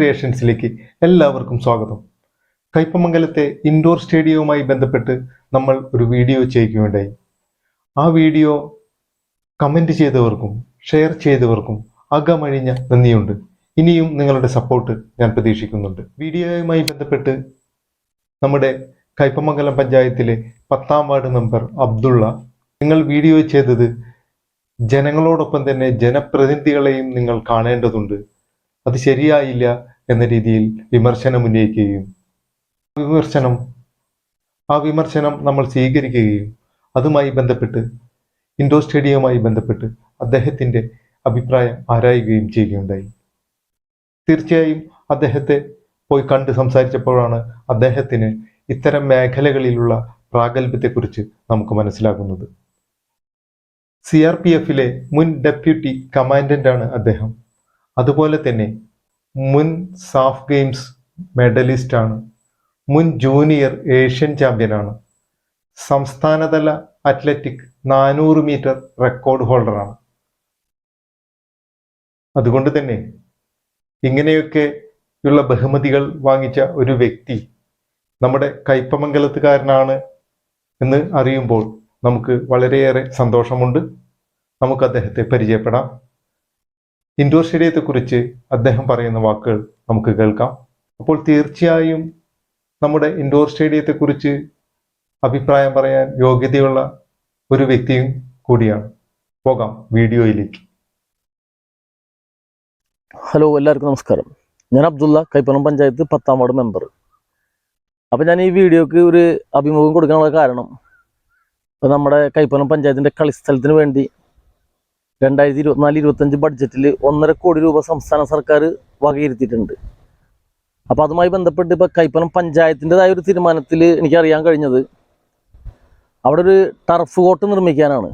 ക്രിയേഷൻസിലേക്ക് എല്ലാവർക്കും സ്വാഗതം. കൈപ്പമംഗലത്തെ ഇൻഡോർ സ്റ്റേഡിയവുമായി ബന്ധപ്പെട്ട് നമ്മൾ ഒരു വീഡിയോ ചെയ്യുകയുണ്ടായി ആ വീഡിയോ കമന്റ് ചെയ്തവർക്കും ഷെയർ ചെയ്തവർക്കും അകമഴിഞ്ഞ നന്ദിയുണ്ട്. ഇനിയും നിങ്ങളുടെ സപ്പോർട്ട് ഞാൻ പ്രതീക്ഷിക്കുന്നുണ്ട്. വീഡിയോയുമായി ബന്ധപ്പെട്ട് നമ്മുടെ കൈപ്പമംഗലം പഞ്ചായത്തിലെ പത്താം വാർഡ് മെമ്പർ അബ്ദുള്ള നിങ്ങൾ വീഡിയോ ചെയ്തത് ജനങ്ങളോടൊപ്പം തന്നെ ജനപ്രതിനിധികളെയും നിങ്ങൾ കാണേണ്ടതുണ്ട്. അത് ശരിയായില്ല എന്ന രീതിയിൽ വിമർശനം ഉന്നയിക്കുകയും വിമർശനം ആ വിമർശനം നമ്മൾ സ്വീകരിക്കുകയും അതുമായി ബന്ധപ്പെട്ട് ഇൻഡോർ സ്റ്റേഡിയവുമായി ബന്ധപ്പെട്ട് അദ്ദേഹത്തിന്റെ അഭിപ്രായം ആരായുകയും ചെയ്യുകയുണ്ടായി. തീർച്ചയായും അദ്ദേഹത്തെ പോയി കണ്ട് സംസാരിച്ചപ്പോഴാണ് അദ്ദേഹത്തിന് ഇത്തരം മേഖലകളിലുള്ള പ്രാഗൽഭ്യത്തെക്കുറിച്ച് നമുക്ക് മനസ്സിലാകുന്നത്. സി ആർ പി എഫിലെ മുൻ ഡെപ്യൂട്ടി കമാൻഡന്റാണ് അദ്ദേഹം. അതുപോലെ തന്നെ മുൻ സാഫ് ഗെയിംസ് മെഡലിസ്റ്റാണ്. മുൻ ജൂനിയർ ഏഷ്യൻ ചാമ്പ്യനാണ്. സംസ്ഥാനതല അത്ലറ്റിക് നാനൂറ് മീറ്റർ റെക്കോർഡ് ഹോൾഡറാണ്. അതുകൊണ്ട് തന്നെ ഇങ്ങനെയൊക്കെ ഉള്ള ബഹുമതികൾ വാങ്ങിച്ച ഒരു വ്യക്തി നമ്മുടെ കയ്പമംഗലത്തുകാരനാണ് എന്ന് അറിയുമ്പോൾ നമുക്ക് വളരെയേറെ സന്തോഷമുണ്ട്. നമുക്ക് അദ്ദേഹത്തെ പരിചയപ്പെടാം. ഇൻഡോർ സ്റ്റേഡിയത്തെക്കുറിച്ച് അദ്ദേഹം പറയുന്ന വാക്കുകൾ നമുക്ക് കേൾക്കാം. അപ്പോൾ തീർച്ചയായും നമ്മുടെ ഇൻഡോർ സ്റ്റേഡിയത്തെക്കുറിച്ച് അഭിപ്രായം പറയാൻ യോഗ്യതയുള്ള ഒരു വ്യക്തിയും കൂടിയാണ്. പോകാം വീഡിയോയിലേക്ക്. ഹലോ എല്ലാവർക്കും നമസ്കാരം. ഞാൻ അബ്ദുള്ള കൈപ്പണം പഞ്ചായത്ത് പത്താം വാർഡ് മെമ്പർ. അപ്പം ഞാൻ ഈ വീഡിയോക്ക് ഒരു അഭിമുഖം കൊടുക്കാനുള്ള കാരണം ഇപ്പം നമ്മുടെ കൈപ്പണം പഞ്ചായത്തിന്റെ കളിസ്ഥലത്തിന് വേണ്ടി രണ്ടായിരത്തി ഇരുപത്തിനാല് ഇരുപത്തഞ്ച് ബഡ്ജറ്റിൽ ഒന്നര കോടി രൂപ സംസ്ഥാന സർക്കാർ വകയിരുത്തിയിട്ടുണ്ട്. അപ്പോൾ അതുമായി ബന്ധപ്പെട്ട് ഇപ്പോൾ കൈപ്പനം പഞ്ചായത്തിന്റെതായ ഒരു തീരുമാനത്തിൽ എനിക്കറിയാൻ കഴിഞ്ഞത് അവിടെ ഒരു ടർഫ് കോട്ട് നിർമ്മിക്കാനാണ്.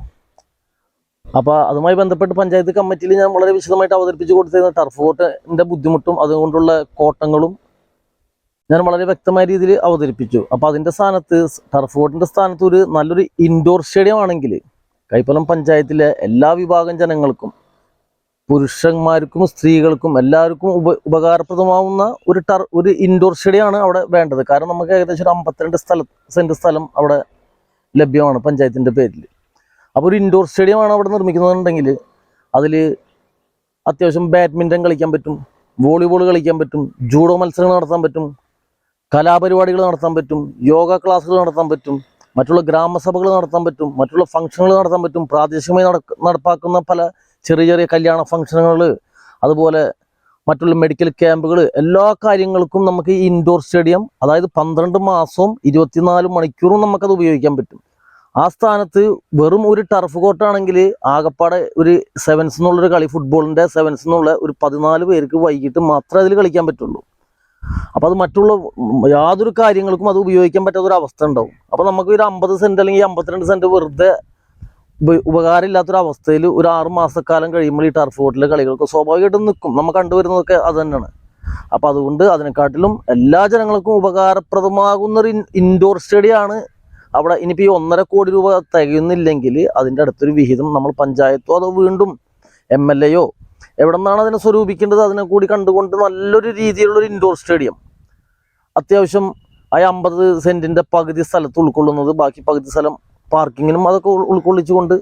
അപ്പോൾ അതുമായി ബന്ധപ്പെട്ട് പഞ്ചായത്ത് കമ്മിറ്റിയിൽ ഞാൻ വളരെ വിശദമായിട്ട് അവതരിപ്പിച്ച് കൊടുത്തിരുന്ന ടർഫ് കോട്ടിന്റെ ബുദ്ധിമുട്ടും അതുകൊണ്ടുള്ള കോട്ടങ്ങളും ഞാൻ വളരെ വ്യക്തമായ രീതിയിൽ അവതരിപ്പിച്ചു. അപ്പോൾ അതിന്റെ സ്ഥാനത്ത് ടർഫ് കോട്ടിന്റെ സ്ഥാനത്ത് ഒരു നല്ലൊരു ഇൻഡോർ സ്റ്റേഡിയം ആണെങ്കിൽ കൈപ്പലം പഞ്ചായത്തിലെ എല്ലാ വിഭാഗം ജനങ്ങൾക്കും പുരുഷന്മാർക്കും സ്ത്രീകൾക്കും എല്ലാവർക്കും ഉപ ഉപകാരപ്രദമാവുന്ന ഒരു ടർ ഒരു ഇൻഡോർ സ്റ്റേഡിയമാണ് അവിടെ വേണ്ടത്. കാരണം നമുക്ക് ഏകദേശം ഒരു അമ്പത്തിരണ്ട് സ്ഥല സെന്റ് സ്ഥലം അവിടെ ലഭ്യമാണ് പഞ്ചായത്തിന്റെ പേരിൽ. അപ്പോൾ ഒരു ഇൻഡോർ സ്റ്റേഡിയമാണ് അവിടെ നിർമ്മിക്കുന്നതെന്നുണ്ടെങ്കിൽ അതിൽ അത്യാവശ്യം ബാഡ്മിന്റൺ കളിക്കാൻ പറ്റും വോളിബോൾ കളിക്കാൻ പറ്റും ജൂഡോ മത്സരങ്ങൾ നടത്താൻ പറ്റും കലാപരിപാടികൾ നടത്താൻ പറ്റും യോഗ ക്ലാസ്സുകൾ നടത്താൻ പറ്റും മറ്റുള്ള ഗ്രാമസഭകൾ നടത്താൻ പറ്റും മറ്റുള്ള ഫംഗ്ഷനുകൾ നടത്താൻ പറ്റും പ്രാദേശികമായി നടപ്പാക്കുന്ന പല ചെറിയ ചെറിയ കല്യാണ ഫംഗ്ഷനുകൾ അതുപോലെ മറ്റുള്ള മെഡിക്കൽ ക്യാമ്പുകൾ എല്ലാ കാര്യങ്ങൾക്കും നമുക്ക് ഈ ഇൻഡോർ സ്റ്റേഡിയം അതായത് പന്ത്രണ്ട് മാസവും ഇരുപത്തിനാല് മണിക്കൂറും നമുക്കത് ഉപയോഗിക്കാൻ പറ്റും. ആ സ്ഥാനത്ത് വെറും ഒരു ടർഫ് കോട്ടാണെങ്കിൽ ആകപ്പാടെ ഒരു സെവൻസ് എന്നുള്ളൊരു കളി ഫുട്ബോളിന്റെ സെവൻസ് എന്നുള്ള ഒരു പതിനാല് പേർക്ക് വൈകിട്ട് മാത്രമേ അതിൽ കളിക്കാൻ പറ്റുള്ളൂ. അപ്പോൾ അത് മറ്റുള്ള യാതൊരു കാര്യങ്ങൾക്കും അത് ഉപയോഗിക്കാൻ പറ്റാത്ത ഒരു അവസ്ഥ ഉണ്ടാവും. അപ്പോൾ നമുക്ക് ഒരു അമ്പത് സെന്റ് അല്ലെങ്കിൽ അമ്പത്തിരണ്ട് സെന്റ് വെറുതെ ഉപ- ഉപകാരമില്ലാത്തൊരു അവസ്ഥയിൽ ഒരു ആറ് മാസക്കാലം കഴിയുമ്പോൾ ഈ ടർഫ് കോട്ടിലെ കളികൾക്ക് സ്വാഭാവികമായിട്ടും നിൽക്കും. നമ്മൾ കണ്ടുവരുന്നതൊക്കെ അത് തന്നെയാണ്. അപ്പോൾ അതുകൊണ്ട് അതിനെക്കാട്ടിലും എല്ലാ ജനങ്ങൾക്കും ഉപകാരപ്രദമാകുന്നൊരു ഇൻഡോർ സ്റ്റേഡിയമാണ് അവിടെ ഇനിയിപ്പോൾ ഈ ഒന്നര കോടി രൂപ തികയുന്നില്ലെങ്കിൽ അതിന്റെ അടുത്തൊരു വിഹിതം നമ്മൾ പഞ്ചായത്തോ അതോ വീണ്ടും എം എൽ എയോ എവിടെ നിന്നാണ് അതിനെ സ്വരൂപിക്കേണ്ടത്? അതിനെ കൂടി കണ്ടുകൊണ്ട് നല്ലൊരു രീതിയിലുള്ളൊരു ഇൻഡോർ സ്റ്റേഡിയം അത്യാവശ്യം ആ അമ്പത് സെന്റിന്റെ പകുതി സ്ഥലത്ത് ഉൾക്കൊള്ളുന്നത് ബാക്കി പകുതി സ്ഥലം പാർക്കിങ്ങിനും അതൊക്കെ ഉൾക്കൊള്ളിച്ചുകൊണ്ട്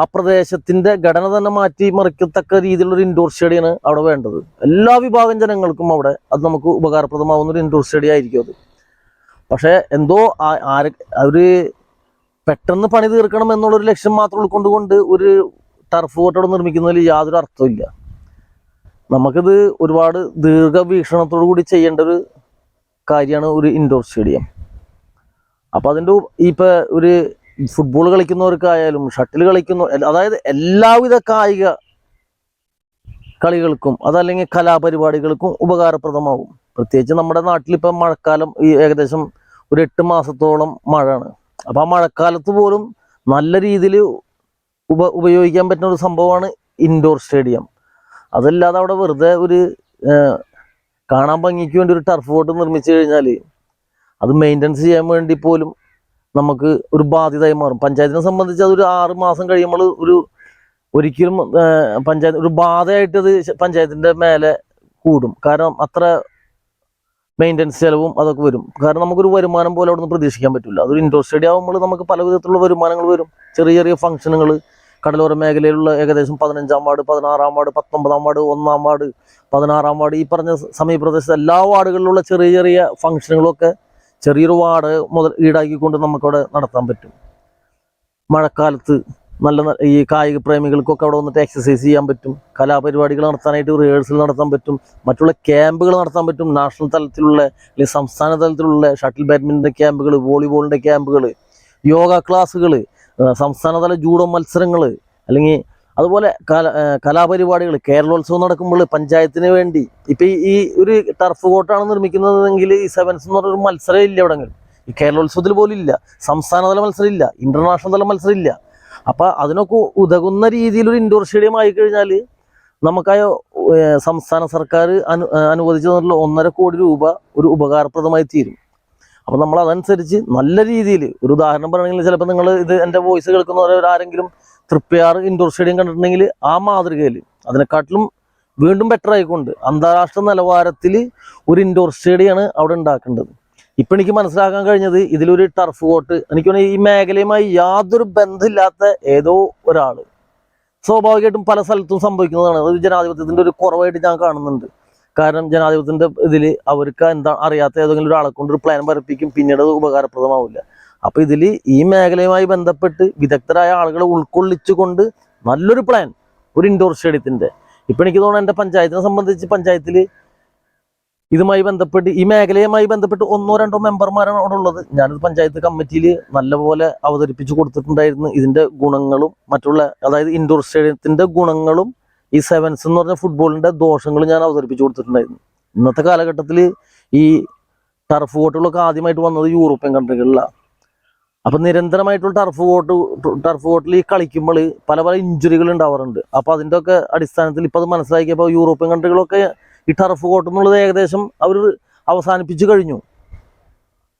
ആ പ്രദേശത്തിന്റെ ഘടന തന്നെ മാറ്റി മറിക്കത്തക്ക രീതിയിലുള്ളൊരു ഇൻഡോർ സ്റ്റേഡിയമാണ് അവിടെ വേണ്ടത്. എല്ലാ വിഭാഗം ജനങ്ങൾക്കും അവിടെ അത് നമുക്ക് ഉപകാരപ്രദമാവുന്ന ഒരു ഇൻഡോർ സ്റ്റേഡിയം ആയിരിക്കും അത്. പക്ഷേ എന്തോ ആര് അവർ പെട്ടെന്ന് പണി തീർക്കണം എന്നുള്ളൊരു ലക്ഷ്യം മാത്രം ഉൾക്കൊണ്ടുകൊണ്ട് ഒരു ടർഫ് കോട്ടോട് നിർമ്മിക്കുന്നതിൽ യാതൊരു അർത്ഥമില്ല നമുക്കിത് ഒരുപാട് ദീർഘവീക്ഷണത്തോടു കൂടി ചെയ്യേണ്ട ഒരു കാര്യമാണ് ഒരു ഇൻഡോർ സ്റ്റേഡിയം അപ്പോൾ അതിന്റെ ഇപ്പോൾ ഒരു ഫുട്ബോൾ കളിക്കുന്നവർക്കായാലും ഷട്ടിൽ കളിക്കുന്ന അതായത് എല്ലാവിധ കായിക കളികൾക്കും അതല്ലെങ്കിൽ കലാപരിപാടികൾക്കും ഉപകാരപ്രദമാകും. പ്രത്യേകിച്ച് നമ്മുടെ നാട്ടിൽ ഇപ്പം മഴക്കാലം ഈ ഏകദേശം ഒരു എട്ട് മാസത്തോളം മഴയാണ്. അപ്പോൾ ആ മഴക്കാലത്ത് പോലും നല്ല രീതിയിൽ ഉപ ഉപയോഗിക്കാൻ പറ്റുന്ന ഒരു സംഭവമാണ് ഇൻഡോർ സ്റ്റേഡിയം അതല്ലാതെ അവിടെ വെറുതെ ഒരു കാണാൻ ഭംഗിക്ക് വേണ്ടി ഒരു ടർഫ് ബോട്ട് നിർമ്മിച്ചു കഴിഞ്ഞാൽ അത് മെയിന്റനൻസ് ചെയ്യാൻ വേണ്ടി പോലും നമുക്ക് ഒരു ബാധ്യതയായി മാറും. പഞ്ചായത്തിനെ സംബന്ധിച്ച് അതൊരു ആറ് മാസം കഴിയുമ്പോൾ ഒരു ഒരിക്കലും പഞ്ചായത്ത് ഒരു ബാധയായിട്ട് അത് പഞ്ചായത്തിന്റെ മേലെ കൂടും. കാരണം അത്ര മെയിന്റനൻസ് ചിലവും അതൊക്കെ വരും. കാരണം നമുക്കൊരു വരുമാനം പോലെ അവിടെ നിന്ന് പ്രതീക്ഷിക്കാൻ പറ്റില്ല അതൊരു ഇൻഡോർ സ്റ്റേഡിയം ആകുമ്പോൾ നമുക്ക് പല വിധത്തിലുള്ള വരുമാനങ്ങൾ വരും. ചെറിയ ചെറിയ ഫംഗ്ഷനുകൾ കടലോര മേഖലയിലുള്ള ഏകദേശം പതിനഞ്ചാം വാർഡ് പതിനാറാം വാർഡ് പത്തൊമ്പതാം വാർഡ് ഒന്നാം വാർഡ് പതിനാറാം വാർഡ്. ഈ പറഞ്ഞ സമീപപ്രദേശത്തെ എല്ലാ വാർഡുകളിലുള്ള ചെറിയ ചെറിയ ഫംഗ്ഷനുകളൊക്കെ ചെറിയൊരു വാർഡ് മുതൽ ഈടാക്കിക്കൊണ്ട് നമുക്കവിടെ നടത്താൻ പറ്റും. മഴക്കാലത്ത് നല്ല ഈ കായിക പ്രേമികൾക്കൊക്കെ അവിടെ വന്നിട്ട് എക്സസൈസ് ചെയ്യാൻ പറ്റും. കലാപരിപാടികൾ നടത്താനായിട്ട് റിഹേഴ്സൽ നടത്താൻ പറ്റും. മറ്റുള്ള ക്യാമ്പുകൾ നടത്താൻ പറ്റും. നാഷണൽ തലത്തിലുള്ള അല്ലെങ്കിൽ സംസ്ഥാന തലത്തിലുള്ള ഷട്ടിൽ ബാഡ്മിന്റൺ ക്യാമ്പുകൾ വോളിബോളിന്റെ ക്യാമ്പുകൾ യോഗ ക്ലാസ്സുകൾ സംസ്ഥാനതല ജൂഡോ മത്സരങ്ങൾ അല്ലെങ്കിൽ അതുപോലെ കല കലാപരിപാടികൾ കേരളോത്സവം നടക്കുമ്പോൾ പഞ്ചായത്തിന് വേണ്ടി. ഇപ്പം ഈ ഒരു ടർഫ് കോട്ടാണ് നിർമ്മിക്കുന്നതെങ്കിൽ ഈ സെവൻസ് എന്ന് പറഞ്ഞൊരു മത്സരം ഇല്ല എവിടെങ്കിലും. ഈ കേരളോത്സവത്തിൽ പോലും ഇല്ല. സംസ്ഥാനതല മത്സരം ഇല്ല. ഇന്റർനാഷണൽ തല മത്സരം ഇല്ല. അപ്പം അതിനൊക്കെ ഉതകുന്ന രീതിയിൽ ഒരു ഇൻഡോർ സ്റ്റേഡിയം ആയി കഴിഞ്ഞാൽ നമുക്കായ സംസ്ഥാന സർക്കാർ അനു അനുവദിച്ചു തന്നിട്ടുള്ള ഒന്നര കോടി രൂപ ഒരു ഉപകാരപ്രദമായി തീരും. അപ്പം നമ്മൾ അതനുസരിച്ച് നല്ല രീതിയിൽ ഒരു ഉദാഹരണം പറയുകയാണെങ്കിൽ ചിലപ്പോൾ നിങ്ങൾ ഇത് എന്റെ വോയിസ് കേൾക്കുന്നവർ ആരെങ്കിലും തൃപ്പയാറ് ഇൻഡോർ സ്റ്റേഡിയം കണ്ടിട്ടുണ്ടെങ്കിൽ ആ മാതൃകയിൽ അതിനെക്കാട്ടിലും വീണ്ടും ബെറ്റർ ആയിക്കൊണ്ട് അന്താരാഷ്ട്ര നിലവാരത്തിൽ ഒരു ഇൻഡോർ സ്റ്റേഡിയമാണ് അവിടെ ഉണ്ടാക്കേണ്ടത്. ഇപ്പം എനിക്ക് മനസ്സിലാക്കാൻ കഴിഞ്ഞത് ഇതിലൊരു ടർഫ് കോട്ട് എനിക്ക് ഈ മേഖലയുമായി യാതൊരു ബന്ധമില്ലാത്ത ഏതോ ഒരാൾ സ്വാഭാവികമായിട്ടും പല സ്ഥലത്തും സംഭവിക്കുന്നതാണ്. അത് ജനാധിപത്യത്തിന്റെ ഒരു കുറവായിട്ട് ഞാൻ കാണുന്നുണ്ട്. കാരണം ജനാധിപത്യത്തിന്റെ ഇതിൽ അവർക്ക് എന്താ അറിയാത്ത ഏതെങ്കിലും ഒരാളെ കൊണ്ട് ഒരു പ്ലാൻ പറപ്പിക്കും പിന്നീട് അത് ഉപകാരപ്രദമാവില്ല. അപ്പൊ ഇതിൽ ഈ മേഖലയുമായി ബന്ധപ്പെട്ട് വിദഗ്ധരായ ആളുകളെ ഉൾക്കൊള്ളിച്ചുകൊണ്ട് നല്ലൊരു പ്ലാൻ ഒരു ഇൻഡോർ സ്റ്റേഡിയത്തിന്റെ ഇപ്പൊ എനിക്ക് തോന്നുന്നു എന്റെ പഞ്ചായത്തിനെ സംബന്ധിച്ച് പഞ്ചായത്തിൽ ഇതുമായി ബന്ധപ്പെട്ട് ഈ മേഖലയുമായി ബന്ധപ്പെട്ട് ഒന്നോ രണ്ടോ മെമ്പർമാരാണ് അവിടെ ഉള്ളത്. ഞാനിത് പഞ്ചായത്ത് കമ്മിറ്റിയിൽ നല്ലപോലെ അവതരിപ്പിച്ചു കൊടുത്തിട്ടുണ്ടായിരുന്നു. ഇതിന്റെ ഗുണങ്ങളും മറ്റുള്ള അതായത് ഇൻഡോർ സ്റ്റേഡിയത്തിന്റെ ഗുണങ്ങളും ഈ സെവൻസ് എന്ന് പറഞ്ഞ ഫുട്ബോളിന്റെ ദോഷങ്ങൾ ഞാൻ അവതരിപ്പിച്ചു കൊടുത്തിട്ടുണ്ടായിരുന്നു. ഇന്നത്തെ കാലഘട്ടത്തിൽ ഈ ടർഫ് കോട്ടുകളൊക്കെ ആദ്യമായിട്ട് വന്നത് യൂറോപ്യൻ കൺട്രികളിലാണ് അപ്പൊ നിരന്തരമായിട്ടുള്ള ടർഫ് കോട്ട് ടർഫ് കോട്ടിൽ ഈ കളിക്കുമ്പോൾ പല പല ഇഞ്ചുറികൾ ഉണ്ടാവാറുണ്ട്. അപ്പോൾ അതിന്റെ ഒക്കെ അടിസ്ഥാനത്തിൽ ഇപ്പൊ അത് മനസ്സിലാക്കിയപ്പോൾ യൂറോപ്യൻ കൺട്രികളൊക്കെ ഈ ടർഫ് കോട്ട് എന്നുള്ളത് ഏകദേശം അവർ അവസാനിപ്പിച്ചു കഴിഞ്ഞു.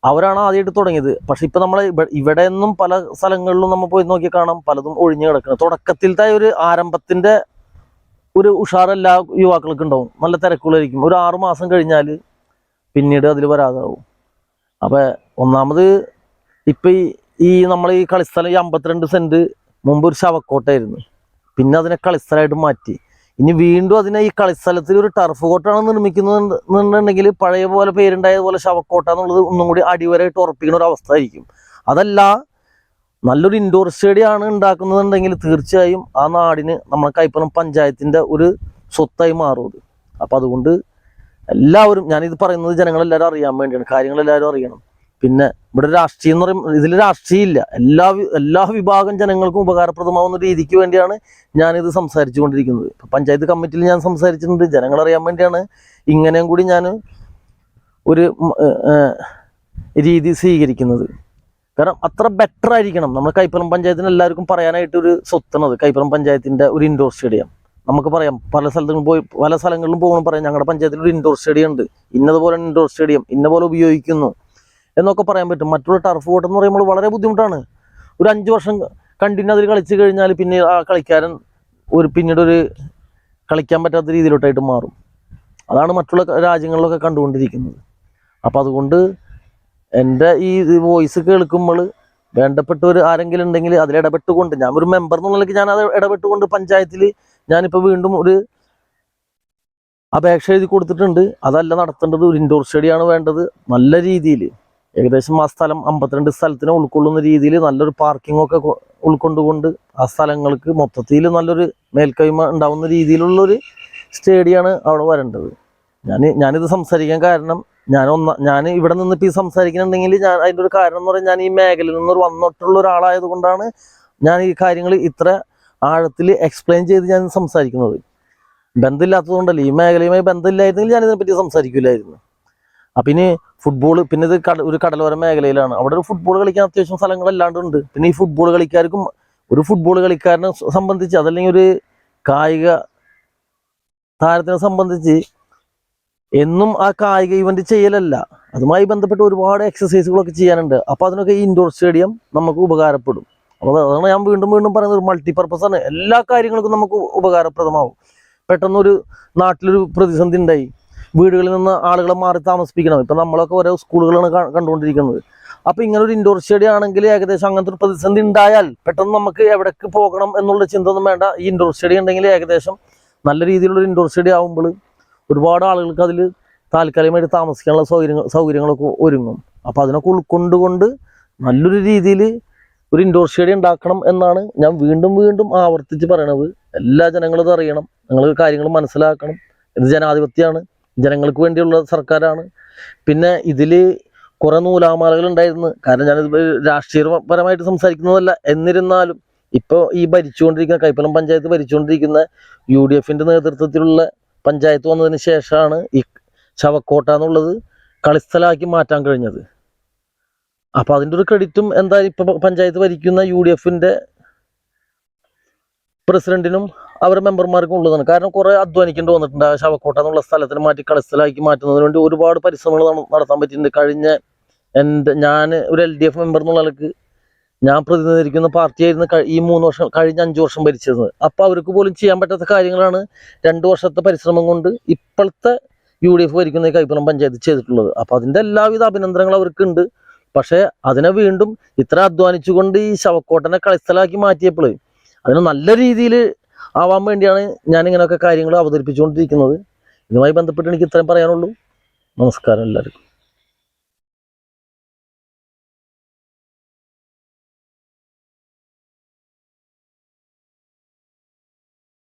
അവരാണ് ആദ്യമായിട്ട് തുടങ്ങിയത്. പക്ഷെ ഇപ്പൊ നമ്മൾ ഇവ- ഇവിടെ നിന്നും പല സ്ഥലങ്ങളിലും നമ്മൾ പോയി നോക്കി കാണാം. പലതും ഒഴിഞ്ഞു കിടക്കുന്നത് തുടക്കത്തിലത്തെ ഒരു ആരംഭത്തിന്റെ ഒരു ഉഷാറെല്ലാ യുവാക്കൾക്ക് ഉണ്ടാവും. നല്ല തിരക്കുകളായിരിക്കും. ഒരു ആറു മാസം കഴിഞ്ഞാൽ പിന്നീട് അതിൽ വരാതാവും. അപ്പോൾ ഒന്നാമത് ഇപ്പം ഈ ഈ നമ്മൾ ഈ കളിസ്ഥലം ഈ അമ്പത്തിരണ്ട് സെന്റ് മുമ്പ് ഒരു ശവക്കോട്ടായിരുന്നു. പിന്നെ അതിനെ കളിസ്ഥലമായിട്ട് മാറ്റി. ഇനി വീണ്ടും അതിനെ ഈ കളിസ്ഥലത്തിൽ ഒരു ടർഫ് കോട്ടാണ് നിർമ്മിക്കുന്നുണ്ടെങ്കിൽ പഴയ പോലെ പേരുണ്ടായതുപോലെ ശവക്കോട്ട എന്നുള്ളത് ഒന്നും കൂടി അടിവരായിട്ട് ഉറപ്പിക്കുന്ന ഒരു അവസ്ഥ ആയിരിക്കും അതല്ല നല്ലൊരു ഇൻഡോർ സ്റ്റേഡിയം ആണ് ഉണ്ടാക്കുന്നതെന്നുണ്ടെങ്കിൽ തീർച്ചയായും ആ നാടിന് നമ്മുടെ കൈപ്പറം പഞ്ചായത്തിന്റെ ഒരു സ്വത്തായി മാറും അത്. അപ്പം അതുകൊണ്ട് എല്ലാവരും ഞാനിത് പറയുന്നത് ജനങ്ങളെല്ലാവരും അറിയാൻ വേണ്ടിയാണ് കാര്യങ്ങളെല്ലാവരും അറിയണം. പിന്നെ ഇവിടെ രാഷ്ട്രീയം എന്ന് പറയുമ്പോൾ ഇതിൽ രാഷ്ട്രീയം ഇല്ല. എല്ലാ എല്ലാ വിഭാഗം ജനങ്ങൾക്കും ഉപകാരപ്രദമാവുന്ന രീതിക്ക് വേണ്ടിയാണ് ഞാനിത് സംസാരിച്ചു കൊണ്ടിരിക്കുന്നത് ഇപ്പം പഞ്ചായത്ത് കമ്മിറ്റിയിൽ ഞാൻ സംസാരിച്ചിട്ടുണ്ട് ജനങ്ങളറിയാൻ വേണ്ടിയാണ് ഇങ്ങനെയും കൂടി ഞാൻ ഒരു രീതി സ്വീകരിക്കുന്നത്. കാരണം അത്ര ബെറ്റർ ആയിരിക്കണം. നമ്മൾ കൈപ്പലം പഞ്ചായത്തിന് എല്ലാവർക്കും പറയാനായിട്ട് ഒരു സ്വത്തണത് കൈപ്പലം പഞ്ചായത്തിന്റെ ഒരു ഇൻഡോർ സ്റ്റേഡിയം നമുക്ക് പറയാം പല സ്ഥലത്തും പോയി പല സ്ഥലങ്ങളിലും പോകണം പറയാം ഞങ്ങളുടെ പഞ്ചായത്തിൽ ഒരു ഇൻഡോർ സ്റ്റേഡിയം ഉണ്ട്. ഇന്നതുപോലെ ഇൻഡോർ സ്റ്റേഡിയം ഇന്നപോലെ ഉപയോഗിക്കുന്നു. എന്നൊക്കെ പറയാൻ പറ്റും. മറ്റുള്ള ടർഫ് കോട്ടം എന്ന് പറയുമ്പോൾ വളരെ ബുദ്ധിമുട്ടാണ്. ഒരു അഞ്ച് വർഷം കണ്ടിന്യൂ അതിൽ കളിച്ചു കഴിഞ്ഞാൽ പിന്നെ ആ കളിക്കാരൻ ഒരു പിന്നീട് ഒരു കളിക്കാൻ പറ്റാത്ത രീതിയിലോട്ടായിട്ട് മാറും. അതാണ് മറ്റുള്ള രാജ്യങ്ങളിലൊക്കെ കണ്ടുകൊണ്ടിരിക്കുന്നത്. അപ്പോൾ അതുകൊണ്ട് എന്റെ ഈ വോയിസ് കേൾക്കുമ്പോൾ വേണ്ടപ്പെട്ടവർ ആരെങ്കിലും ഉണ്ടെങ്കിൽ അതിൽ ഇടപെട്ടുകൊണ്ട് ഞാൻ ഒരു മെമ്പർ എന്നുള്ള നിലയ്ക്ക് ഞാൻ അത് ഇടപെട്ടുകൊണ്ട് പഞ്ചായത്തിൽ ഞാനിപ്പോൾ വീണ്ടും ഒരു അപേക്ഷ എഴുതി കൊടുത്തിട്ടുണ്ട്. അതല്ല നടത്തേണ്ടത്. ഒരു ഇൻഡോർ സ്റ്റഡിയാണ് വേണ്ടത്. നല്ല രീതിയിൽ ഏകദേശം ആ സ്ഥലം അമ്പത്തിരണ്ട് സ്ഥലത്തിനെ ഉൾക്കൊള്ളുന്ന രീതിയിൽ നല്ലൊരു പാർക്കിംഗ് ഒക്കെ ഉൾക്കൊണ്ടുകൊണ്ട് ആ സ്ഥലങ്ങൾക്ക് മൊത്തത്തിൽ നല്ലൊരു മേൽക്കൈമ ഉണ്ടാവുന്ന രീതിയിലുള്ളൊരു സ്റ്റേഡിയമാണ് അവിടെ വരേണ്ടത്. ഞാൻ ഞാനിത് സംസാരിക്കാൻ കാരണം ഞാൻ ഒന്ന ഞാൻ ഇവിടെ നിന്ന് ഈ സംസാരിക്കുന്നുണ്ടെങ്കിൽ ഞാൻ അതിന്റെ ഒരു കാരണം എന്ന് പറഞ്ഞാൽ ഞാൻ ഈ മേഖലയിൽ നിന്ന് വന്നിട്ടുള്ള ഒരാളായത് കൊണ്ടാണ് ഞാൻ ഈ കാര്യങ്ങൾ ഇത്ര ആഴത്തിൽ എക്സ്പ്ലെയിൻ ചെയ്ത് ഞാൻ സംസാരിക്കുന്നത്. ബന്ധമില്ലാത്തതുകൊണ്ടല്ലേ? ഈ മേഖലയുമായി ബന്ധമില്ലായിരുന്നെങ്കിൽ ഞാൻ ഇതിനെപ്പറ്റി സംസാരിക്കില്ലായിരുന്നു. അപ്പം ഇനി ഫുട്ബോൾ പിന്നെ ഇത് കട ഒരു കടലോര മേഖലയിലാണ്. അവിടെ ഒരു ഫുട്ബോൾ കളിക്കാൻ അത്യാവശ്യം സ്ഥലങ്ങളല്ലാണ്ട് ഉണ്ട്. പിന്നെ ഈ ഫുട്ബോൾ കളിക്കാർക്കും ഒരു ഫുട്ബോൾ കളിക്കാരനെ സംബന്ധിച്ച് അതല്ലെങ്കിൽ ഒരു കായിക താരത്തിനെ സംബന്ധിച്ച് എന്നും ആ കായിക ഇവന്റ് ചെയ്യലല്ല. അതുമായി ബന്ധപ്പെട്ട് ഒരുപാട് എക്സസൈസുകളൊക്കെ ചെയ്യാനുണ്ട്. അപ്പോൾ അതിനൊക്കെ ഈ ഇൻഡോർ സ്റ്റേഡിയം നമുക്ക് ഉപകാരപ്പെടും. അപ്പോൾ അതാണ് ഞാൻ വീണ്ടും വീണ്ടും പറയുന്നത്. ഒരു മൾട്ടിപർപ്പസ് ആണ്. എല്ലാ കാര്യങ്ങൾക്കും നമുക്ക് ഉപകാരപ്രദമാവും. പെട്ടെന്നൊരു നാട്ടിലൊരു പ്രതിസന്ധി ഉണ്ടായി. വീടുകളിൽ നിന്ന് ആളുകളെ മാറി താമസിപ്പിക്കണം. ഇപ്പം നമ്മളൊക്കെ ഓരോ സ്കൂളുകളാണ് കണ്ടുകൊണ്ടിരിക്കുന്നത്. അപ്പോൾ ഇങ്ങനെ ഒരു ഇൻഡോർ സ്റ്റേഡിയം ആണെങ്കിൽ ഏകദേശം അങ്ങനത്തെ ഒരു പ്രതിസന്ധി ഉണ്ടായാൽ പെട്ടെന്ന് നമുക്ക് എവിടേക്ക് പോകണം എന്നുള്ള ചിന്ത ഒന്നും വേണ്ട. ഈ ഇൻഡോർ സ്റ്റേഡിയം ഉണ്ടെങ്കിൽ ഏകദേശം നല്ല രീതിയിലുള്ള ഇൻഡോർ സ്റ്റേഡിയം ആകുമ്പോൾ ഒരുപാട് ആളുകൾക്ക് അതിൽ താൽക്കാലികമായിട്ട് താമസിക്കാനുള്ള സൗകര്യങ്ങൾ സൗകര്യങ്ങളൊക്കെ ഒരുങ്ങും. അപ്പോൾ അതിനൊക്കെ ഉൾക്കൊണ്ടുകൊണ്ട് നല്ലൊരു രീതിയിൽ ഒരു ഇൻഡോർ സ്റ്റേഡിയം ഉണ്ടാക്കണം എന്നാണ് ഞാൻ വീണ്ടും വീണ്ടും ആവർത്തിച്ച് പറയണത്. എല്ലാ ജനങ്ങളും ഇത് അറിയണം. നിങ്ങൾ കാര്യങ്ങൾ മനസ്സിലാക്കണം. ഇത് ജനാധിപത്യമാണ്. ജനങ്ങൾക്ക് വേണ്ടിയുള്ള സർക്കാരാണ്. പിന്നെ ഇതിൽ കുറേ നൂലാമാലകൾ ഉണ്ടായിരുന്നു. കാരണം ഞാനിത് രാഷ്ട്രീയപരമായിട്ട് സംസാരിക്കുന്നതല്ല. എന്നിരുന്നാലും ഇപ്പോൾ ഈ ഭരിച്ചുകൊണ്ടിരിക്കുന്ന കൈപ്പലം പഞ്ചായത്ത് ഭരിച്ചുകൊണ്ടിരിക്കുന്ന യു ഡി എഫിന്റെ നേതൃത്വത്തിലുള്ള പഞ്ചായത്ത് വന്നതിന് ശേഷമാണ് ഈ ശവക്കോട്ട എന്നുള്ളത് കളിസ്ഥലമാക്കി മാറ്റാൻ കഴിഞ്ഞത്. അപ്പൊ അതിന്റെ ഒരു ക്രെഡിറ്റും എന്തായാലും ഇപ്പൊ പഞ്ചായത്ത് ഭരിക്കുന്ന യു ഡി എഫിന്റെ പ്രസിഡന്റിനും അവരുടെ മെമ്പർമാർക്കും ഉള്ളതാണ്. കാരണം കുറെ അധ്വാനിക്കേണ്ടി വന്നിട്ടുണ്ട് ആ ശവക്കോട്ട എന്നുള്ള സ്ഥലത്തിന് മാറ്റി കളിസ്ഥലമാക്കി മാറ്റുന്നതിന് വേണ്ടി ഒരുപാട് പരിശ്രമങ്ങൾ നടത്താൻ പറ്റിയിട്ടുണ്ട്. കഴിഞ്ഞ എന്റെ ഞാൻ ഒരു എൽ ഡി എഫ് മെമ്പർ എന്നുള്ള നിലയ്ക്ക് ഞാൻ പ്രതിനിധീകരിക്കുന്ന പാർട്ടിയായിരുന്നു ഈ മൂന്ന് വർഷം കഴിഞ്ഞ അഞ്ചു വർഷം ഭരിച്ചിരുന്നത്. അപ്പൊ അവർക്ക് പോലും ചെയ്യാൻ പറ്റാത്ത കാര്യങ്ങളാണ് രണ്ടു വർഷത്തെ പരിശ്രമം കൊണ്ട് ഇപ്പോഴത്തെ യു ഡി എഫ് ഭരിക്കുന്ന കൈപ്പുറം പഞ്ചായത്ത് ചെയ്തിട്ടുള്ളത്. അപ്പൊ അതിന്റെ എല്ലാവിധ അഭിനന്ദനങ്ങളും അവർക്കുണ്ട്. പക്ഷേ അതിനെ വീണ്ടും ഇത്ര അധ്വാനിച്ചുകൊണ്ട് ഈ ശവക്കോട്ടനെ കളിസ്ഥലാക്കി മാറ്റിയപ്പോൾ അതിന് നല്ല രീതിയിൽ ആവാൻ വേണ്ടിയാണ് ഞാൻ ഇങ്ങനെയൊക്കെ കാര്യങ്ങൾ അവതരിപ്പിച്ചുകൊണ്ടിരിക്കുന്നത്. ഇതുമായി ബന്ധപ്പെട്ട് എനിക്ക് ഇത്രയും പറയാനുള്ളൂ. നമസ്കാരം എല്ലാവർക്കും.